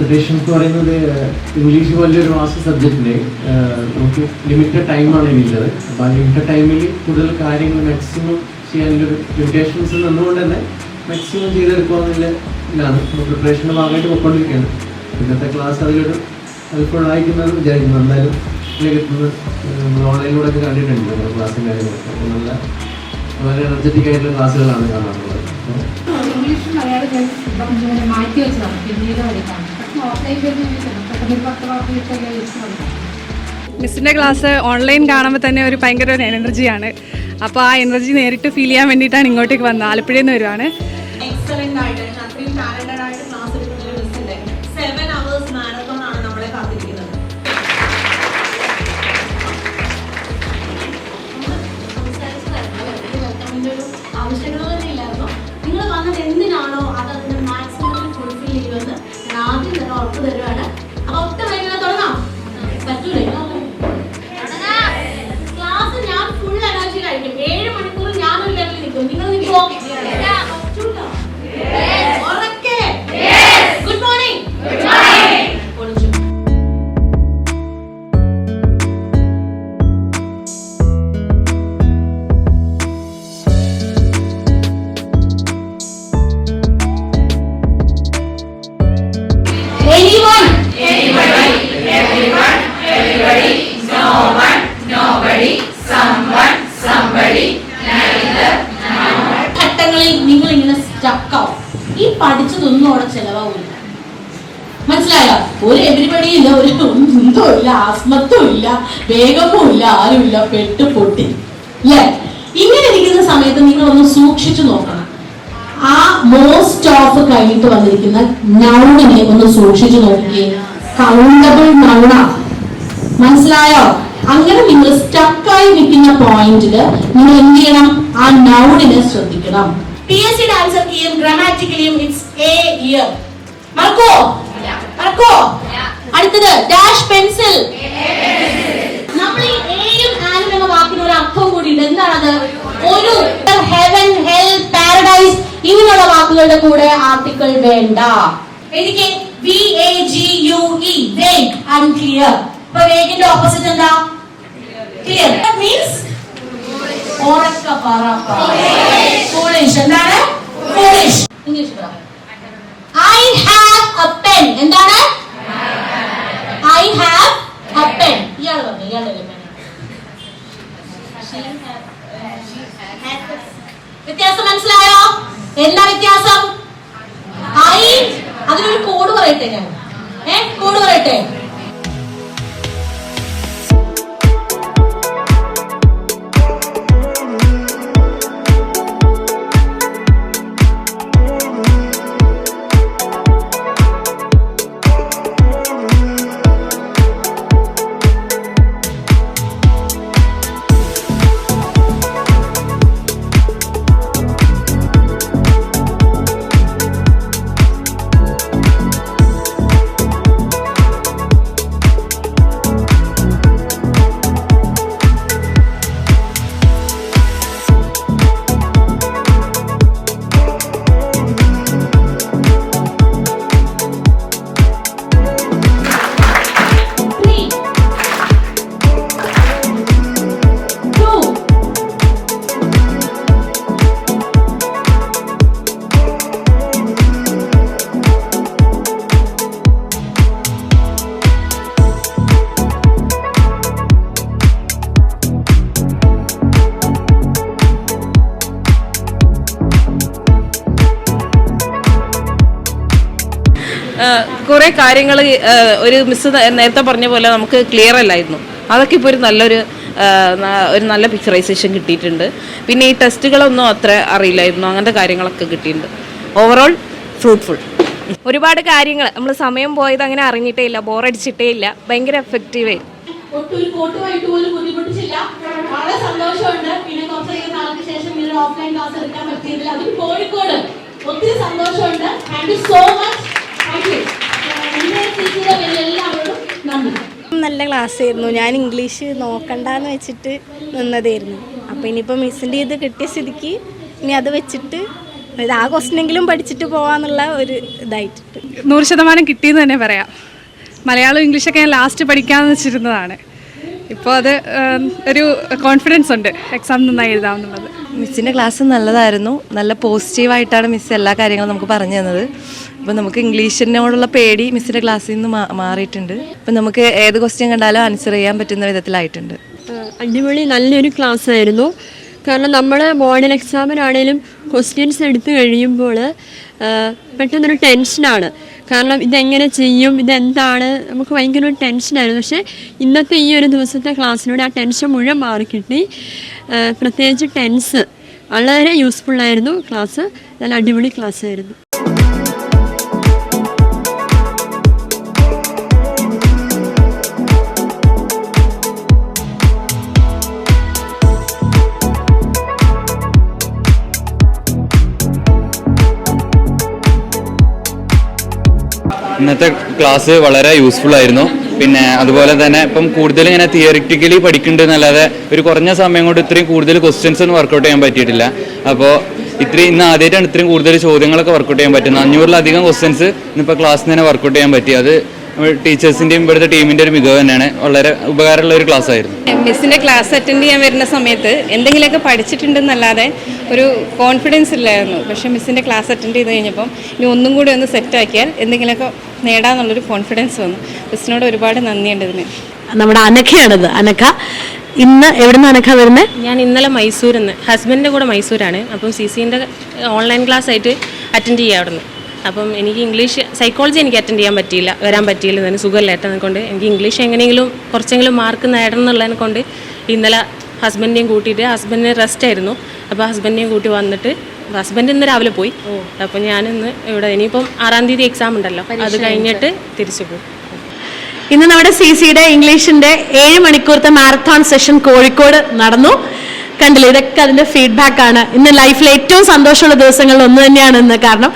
Expectations എന്ന് പറയുന്നത് English ഒരു മാസ്റ്റർ സബ്ജക്റ്റിന് നമുക്ക് ലിമിറ്റഡ് ടൈമാണ് ഇനിയുള്ളത് അപ്പോൾ ആ ലിമിറ്റഡ് ടൈമിൽ കൂടുതൽ കാര്യങ്ങൾ മാക്സിമം ചെയ്യാനുള്ളൊരു ലിമിറ്റേഷൻസ് നിന്നുകൊണ്ട് തന്നെ മാക്സിമം ചെയ്തെടുക്കുക ഇതിലാണ് പ്രിപ്പറേഷന്റെ ഭാഗമായിട്ട് പോയിക്കൊണ്ടിരിക്കുകയാണ് ഇന്നത്തെ ക്ലാസ് അതിലൊരു ഹെൽപ്ഫുൾ വിചാരിക്കുന്നു. എന്തായാലും എത്തുന്നത് നമ്മൾ ഓൺലൈനിലൂടെ ഒക്കെ കണ്ടിട്ടുണ്ട് നമ്മുടെ ക്ലാസ്സും കാര്യങ്ങളൊക്കെ അപ്പോൾ നല്ല വളരെ എനർജറ്റിക് ആയിട്ടുള്ള ക്ലാസ്സുകളാണ് കാണാറുള്ളത്. ഇംഗ്ലീഷ് മലയാളം മാറ്റി വെച്ചതാണ്. പിന്നീട് പഠിക്കാം മിസ്സിന്റെ ക്ലാസ് ഓൺലൈൻ കാണുമ്പോൾ തന്നെ ഒരു ഭയങ്കര ഒരു എനർജിയാണ് അപ്പോൾ ആ എനർജി നേരിട്ട് ഫീൽ ചെയ്യാൻ വേണ്ടിയിട്ടാണ് ഇങ്ങോട്ടേക്ക് വന്നത്. ആലപ്പുഴയിൽ നിന്ന് വരുവാണ്. എക്സലന്റ് ആയിട്ട് ക്ലാസ് എടുക്കുന്ന മാരത്തോൺ ആണ് ഉറപ്പ് നിങ്ങൾ ഇങ്ങനെ സ്റ്റക്കാവും ഈ പഠിച്ചതൊന്നും അവിടെ ചെലവാകില്ല മനസ്സിലായോ? ഒരു എവരിബഡി ഇല്ല ഒരു ഒന്നും ഇല്ല വേഗമോ ഇല്ല ആരും ഇല്ല പെട്ട് പൊട്ടി. അല്ലേ ഇങ്ങനെ ഇരിക്കുന്ന സമയത്ത് നിങ്ങൾ ഒന്ന് സൂക്ഷിച്ചു നോക്കണം. ആ മോസ്റ്റ് ഓഫ് കഴിഞ്ഞിട്ട് വന്നിരിക്കുന്ന നൗണിനെ ഒന്ന് സൂക്ഷിച്ചു നോക്കിയേ. കൗണ്ടബിൾ നൗണ മനസ്സിലായോ? അങ്ങനെ നിങ്ങൾ സ്റ്റക്കായി നിൽക്കുന്ന പോയിന്റിൽ നിങ്ങൾ എന്ത് ചെയ്യണം? ആ നൗണിനെ ശ്രദ്ധിക്കണം. പി എസ് സിയുടെ ആൻസർ കീയും ഗ്രാമാറ്റിക്കലിയും ഇറ്റ്സ് എ ഇയർ മറക്കോ? മറക്കോ? അടുത്തത് ഡാഷ് പെൻസിൽ നമ്മൾ ഈ എയും ആനും എന്ന വാക്കിന് ഒരു അർത്ഥം കൂടി ഉണ്ട് എന്താണത്? ഒരു ഹെവൻ ഹെൽ പാരഡൈസ് ഇങ്ങനെയുള്ള വാക്കുകളുടെ കൂടെ ആർട്ടിക്കിൾ വേണ്ട. എനിക്ക് V A G U E vague unclear ഇപ്പൊ വേഗിന്റെ ഓപ്പോസിറ്റ് എന്താ? ക്ലിയർ മീൻസ് ഉറക്ക പറ ഫോളിഷ് എന്താണ്? ഫോളിഷ് ഇംഗ്ലീഷ് പറ. ഐ ഹാവ് എ പെൻ എന്താണ്? ഐ ഹാവ് എ പെൻ ഇയാൾ പറഞ്ഞു ഇയാളല്ലേ പെൻ വ്യത്യാസം മനസ്സിലായോ? എന്താ വ്യത്യാസം? ഐ അതിനൊരു കോഡ് പറയട്ടെ ഞാൻ. ഏ കോഡ് പറയട്ടെ. കുറേ കാര്യങ്ങൾ ഒരു മിസ് നേരത്തെ പറഞ്ഞ പോലെ നമുക്ക് ക്ലിയർ അല്ലായിരുന്നു. അതൊക്കെ ഇപ്പോൾ ഒരു നല്ലൊരു ഒരു നല്ല പിക്ചറൈസേഷൻ കിട്ടിയിട്ടുണ്ട്. പിന്നെ ഈ ടെസ്റ്റുകളൊന്നും അത്ര അറിയില്ലായിരുന്നു. അങ്ങനത്തെ കാര്യങ്ങളൊക്കെ കിട്ടിയിട്ടുണ്ട്. ഓവറോൾ ഫ്രൂട്ട്ഫുൾ ഒരുപാട് കാര്യങ്ങൾ നമ്മൾ സമയം പോയത് അങ്ങനെ അറിഞ്ഞിട്ടേ ഇല്ല. ബോറടിച്ചിട്ടേ ഇല്ല. ഭയങ്കര എഫക്റ്റീവ് ഒട്ടും ഒരു കോട്ടുമായിട്ട് പോലും ബുദ്ധിമുട്ടിച്ചില്ല. വളരെ സന്തോഷമുണ്ട്. പിന്നെ കുറച്ചധികം നാൾക്ക് ശേഷം ഇങ്ങനെ ഓഫ്ലൈൻ ക്ലാസ് എടുക്കാൻ പറ്റിയതിൽ അതും കോഴിക്കോട് ഒത്തിരി സന്തോഷമുണ്ട്. Thank you so much thank you നല്ല ക്ലാസ് ആയിരുന്നു ഞാൻ ഇംഗ്ലീഷ് നോക്കണ്ടെന്ന് വെച്ചിട്ട് നിന്നതായിരുന്നു. അപ്പോൾ ഇനിയിപ്പോൾ മിസ്സിന്റെ ഇത് കിട്ടിയ സ്ഥിതിക്ക് ഇനി അത് വെച്ചിട്ട് ആ ക്വസ്റ്റിനെങ്കിലും പഠിച്ചിട്ട് പോവാന്നുള്ള ഒരു ഇതായിട്ട് നൂറ് ശതമാനം കിട്ടിയെന്ന് തന്നെ പറയാം. മലയാളം ഇംഗ്ലീഷൊക്കെ ഞാൻ ലാസ്റ്റ് പഠിക്കാമെന്ന് വെച്ചിരുന്നതാണ്. ഇപ്പോൾ അത് ഒരു കോൺഫിഡൻസ് ഉണ്ട് എക്സാം നന്നായി എഴുതാമെന്നുള്ളത്. മിസ്സിന്റെ ക്ലാസ് നല്ലതായിരുന്നു. നല്ല പോസിറ്റീവായിട്ടാണ് മിസ് എല്ലാ കാര്യങ്ങളും നമുക്ക് പറഞ്ഞു തന്നത്. അപ്പോൾ നമുക്ക് ഇംഗ്ലീഷിനോടുള്ള പേടി മിസ്സിന്റെ ക്ലാസ്സിൽ നിന്ന് മാറിയിട്ടുണ്ട്. അപ്പം നമുക്ക് ഏത് ക്വസ്റ്റ്യൻ കണ്ടാലും ആൻസർ ചെയ്യാൻ പറ്റുന്ന വിധത്തിലായിട്ടുണ്ട്. അടിപൊളി നല്ലൊരു ക്ലാസ് ആയിരുന്നു. കാരണം നമ്മൾ മോഡൽ എക്സാമിനാണേലും ക്വസ്റ്റ്യൻസ് എടുത്തു കഴിയുമ്പോൾ പെട്ടെന്നൊരു ടെൻഷനാണ് കാരണം ഇതെങ്ങനെ ചെയ്യും ഇതെന്താണ് നമുക്ക് ഭയങ്കര ഒരു ടെൻഷനായിരുന്നു പക്ഷേ ഇന്നത്തെ ഈ ഒരു ദിവസത്തെ ക്ലാസ്സിലൂടെ ആ ടെൻഷൻ മുഴുവൻ മാറി കിട്ടി. പ്രത്യേകിച്ച് ടെൻസ് വളരെ യൂസ്ഫുള്ളായിരുന്നു ക്ലാസ് നല്ല അടിപൊളി ക്ലാസ് ആയിരുന്നു. ഇന്നത്തെ ക്ലാസ് വളരെ യൂസ്ഫുൾ ആയിരുന്നു. പിന്നെ അതുപോലെ തന്നെ ഇപ്പം കൂടുതൽ ഇങ്ങനെ തിയറിറ്റിക്കലി പഠിക്കുന്നുണ്ട് എന്നല്ലാതെ ഒരു കുറഞ്ഞ സമയം കൊണ്ട് ഇത്രയും കൂടുതൽ ക്വസ്റ്റ്യൻസ് ഒന്നും വർക്കൗട്ട് ചെയ്യാൻ പറ്റിയിട്ടില്ല. അപ്പോൾ ഇത്രയും ഇന്ന് ആദ്യമായിട്ടാണ് ഇത്രയും കൂടുതൽ ചോദ്യങ്ങളൊക്കെ വർക്കൗട്ട് ചെയ്യാൻ പറ്റുന്നത്. അഞ്ഞൂറിലധികം ക്വസ്റ്റ്യൻസ് ഇന്നിപ്പോൾ ക്ലാസ്സിൽ തന്നെ വർക്കൗട്ട് ചെയ്യാൻ പറ്റി. അത് ടീച്ചേഴ്സിന്റെയും ഇവിടുത്തെ ടീമിന്റെ ഒരു മികവ് തന്നെയാണ്. വളരെ ഉപകാരമുള്ള ഒരു ക്ലാസ് ആയിരുന്നു. മിസ്സിന്റെ ക്ലാസ് അറ്റൻഡ് ചെയ്യാൻ വരുന്ന സമയത്ത് എന്തെങ്കിലുമൊക്കെ പഠിച്ചിട്ടുണ്ടെന്നല്ലാതെ ഒരു കോൺഫിഡൻസ് ഇല്ലായിരുന്നു. പക്ഷെ മിസ്സിന്റെ ക്ലാസ് അറ്റൻഡ് ചെയ്ത് കഴിഞ്ഞപ്പം ഇനി ഒന്നും കൂടി ഒന്ന് സെറ്റാക്കിയാൽ എന്തെങ്കിലുമൊക്കെ നേടാന്നുള്ളൊരു കോൺഫിഡൻസ് വന്നു. മിസ്സിനോട് ഒരുപാട് നന്ദിയുണ്ട് ഇതിന്. നമ്മുടെ അനഖയാണിത്. അനഖ ഇന്ന് എവിടെ നിന്ന് അനഖ വരുന്നത് ഞാൻ ഇന്നലെ മൈസൂരിൽ നിന്ന് ഹസ്ബൻഡിന്റെ കൂടെ മൈസൂരാണ്. അപ്പം സി സിന്റെ ഓൺലൈൻ ക്ലാസ് ആയിട്ട് അറ്റൻഡ് ചെയ്യാം അവിടെ നിന്ന് അപ്പം എനിക്ക് ഇംഗ്ലീഷ് സൈക്കോളജി എനിക്ക് അറ്റൻഡ് ചെയ്യാൻ പറ്റിയില്ല വരാൻ പറ്റിയില്ല. തന്നെ സുഖമില്ലാത്തതിനെ കൊണ്ട് എനിക്ക് ഇംഗ്ലീഷ് എങ്ങനെയെങ്കിലും കുറച്ചെങ്കിലും മാർക്ക് നേടണം എന്നുള്ളതിനെ കൊണ്ട് ഇന്നലെ ഹസ്ബൻഡിനെയും കൂട്ടിയിട്ട് ഹസ്ബൻഡിന് റെസ്റ്റ് ആയിരുന്നു. അപ്പോൾ ഹസ്ബൻഡിനെയും കൂട്ടി വന്നിട്ട് ഹസ്ബൻഡ് ഇന്ന് രാവിലെ പോയി. അപ്പോൾ ഞാനിന്ന് ഇവിടെ ഇനിയിപ്പം ആറാം തീയതി എക്സാം ഉണ്ടല്ലോ. അത് കഴിഞ്ഞിട്ട് തിരിച്ചു പോകും ഇന്ന് നമ്മുടെ സി സിയുടെ ഇംഗ്ലീഷിന്റെ ഏഴ് മണിക്കൂറത്തെ മാരത്തോൺ സെഷൻ കോഴിക്കോട് നടന്നു. കണ്ടില്ലേ? ഇതൊക്കെ അതിന്റെ ഫീഡ്ബാക്ക് ആണ്. ഇന്ന് ലൈഫിലെ ഏറ്റവും സന്തോഷമുള്ള ദിവസങ്ങളിൽ ഒന്ന് തന്നെയാണ് ഇന്ന് കാരണം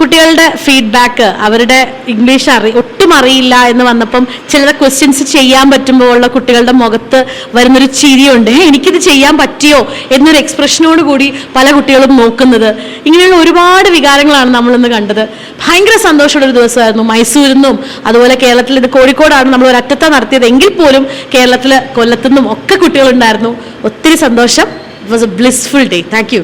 കുട്ടികളുടെ ഫീഡ്ബാക്ക് അവരുടെ ഇംഗ്ലീഷ് അറി ഒട്ടും അറിയില്ല എന്ന് വന്നപ്പം ചില ക്വസ്റ്റ്യൻസ് ചെയ്യാൻ പറ്റുമ്പോൾ ഉള്ള കുട്ടികളുടെ മുഖത്ത് വരുന്നൊരു ചിരിയുണ്ട്. "ഏ, എനിക്കിത് ചെയ്യാൻ പറ്റിയോ? എന്നൊരു എക്സ്പ്രഷനോട് കൂടി പല കുട്ടികളും നോക്കുന്നത്. ഇങ്ങനെയുള്ള ഒരുപാട് വികാരങ്ങളാണ് നമ്മളിന്ന് കണ്ടത്. ഭയങ്കര സന്തോഷമുള്ള ഒരു ദിവസമായിരുന്നു. മൈസൂരിൽ നിന്നും അതുപോലെ കേരളത്തിൽ ഇത് കോഴിക്കോടാണ് നമ്മൾ ഒരറ്റത്ത നടത്തിയത്. എങ്കിൽ പോലും കേരളത്തിൽ കൊല്ലത്തുനിന്നും ഒക്കെ കുട്ടികളുണ്ടായിരുന്നു. ഒത്തിരി സന്തോഷം. It was a blissful day thank you